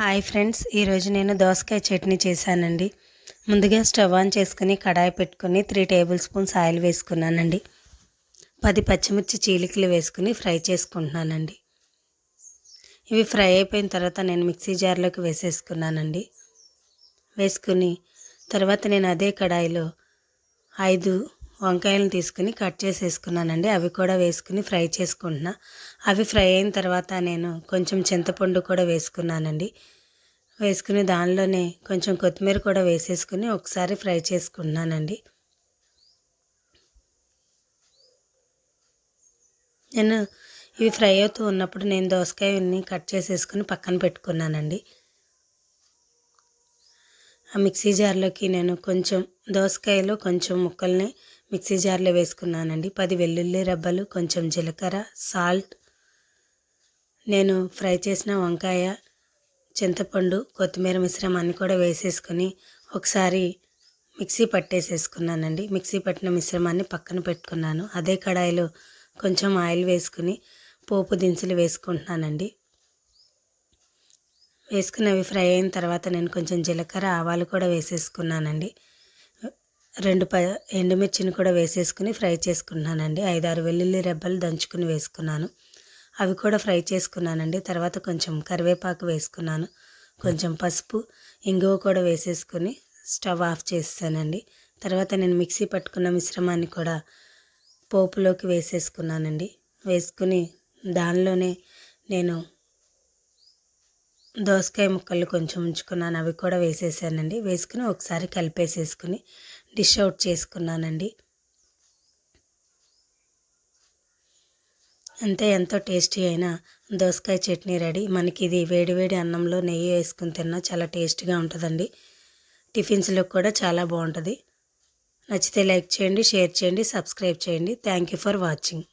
Hi friends ఈరోజు నేను దోసకాయ చట్నీ చేశానండి. ముందుగా స్టవ్ ఆన్ చేసుకుని కడాయి పెట్టుకుని త్రీ టేబుల్ స్పూన్స్ ఆయిల్ వేసుకున్నానండి. పది పచ్చిమిర్చి చీలికలు వేసుకుని ఫ్రై చేసుకుంటున్నానండి. ఇవి ఫ్రై అయిపోయిన తర్వాత నేను మిక్సీ జార్లోకి వేసేసుకున్నానండి. వేసుకుని తర్వాత నేను అదే కడాయిలో ఐదు వంకాయలను తీసుకుని కట్ చేసేసుకున్నానండి. అవి కూడా వేసుకుని ఫ్రై చేసుకుంటున్నా. అవి ఫ్రై అయిన తర్వాత నేను కొంచెం చింతపండు కూడా వేసుకున్నానండి. వేసుకుని దానిలోనే కొంచెం కొత్తిమీర కూడా వేసేసుకుని ఒకసారి ఫ్రై చేసుకున్నానండి నేను ఇవి ఫ్రై అవుతూ ఉన్నప్పుడు నేను దోసకాయని కట్ చేసేసుకుని పక్కన పెట్టుకున్నానండి. ఆ మిక్సీ జార్లోకి నేను కొంచెం దోసకాయలో కొంచెం ముక్కల్ని మిక్సీ జార్లో వేసుకున్నానండి. పది వెల్లుల్లి రెబ్బలు కొంచెం జీలకర్ర సాల్ట్. నేను ఫ్రై చేసిన వంకాయ చింతపండు కొత్తిమీర మిశ్రమాన్ని కూడా వేసేసుకొని ఒకసారి మిక్సీ పట్టేసేసుకున్నానండి. మిక్సీ పట్టిన మిశ్రమాన్ని పక్కన పెట్టుకున్నాను. అదే కడాయిలో కొంచెం ఆయిల్ వేసుకుని పోపు దినుసులు వేసుకుంటున్నానండి. వేసుకుని అవి ఫ్రై అయిన తర్వాత నేను కొంచెం జీలకర్ర ఆవాలు కూడా వేసేసుకున్నానండి. రెండు ప ఎండుమిర్చిని కూడా వేసేసుకుని ఫ్రై చేసుకున్నానండి. ఐదారు వెల్లుల్లి రెబ్బలు దంచుకుని వేసుకున్నాను. అవి కూడా ఫ్రై చేసుకున్నానండి. తర్వాత కొంచెం కరివేపాకు వేసుకున్నాను. కొంచెం పసుపు ఇంగువ కూడా వేసేసుకుని స్టవ్ ఆఫ్ చేస్తానండి. తర్వాత నేను మిక్సీ పట్టుకున్న మిశ్రమాన్ని కూడా పోపులోకి వేసేసుకున్నానండి. వేసుకుని దానిలోనే నేను దోసకాయ ముక్కలు కొంచెం ఉంచుకున్నాను. అవి కూడా వేసేసానండి. వేసుకుని ఒకసారి కలిపేసేసుకుని డిష్ అవుట్ చేసుకున్నానండి. అంతే ఎంతో టేస్టీ అయిన దోసకాయ చట్నీ రెడీ. మనకి ఇది వేడివేడి అన్నంలో నెయ్యి వేసుకుని తిన్నా చాలా టేస్ట్గా ఉంటుందండి. టిఫిన్స్లో కూడా చాలా బాగుంటుంది. నచ్చితే లైక్ చేయండి షేర్ చేయండి సబ్స్క్రైబ్ చేయండి. Thank you for watching.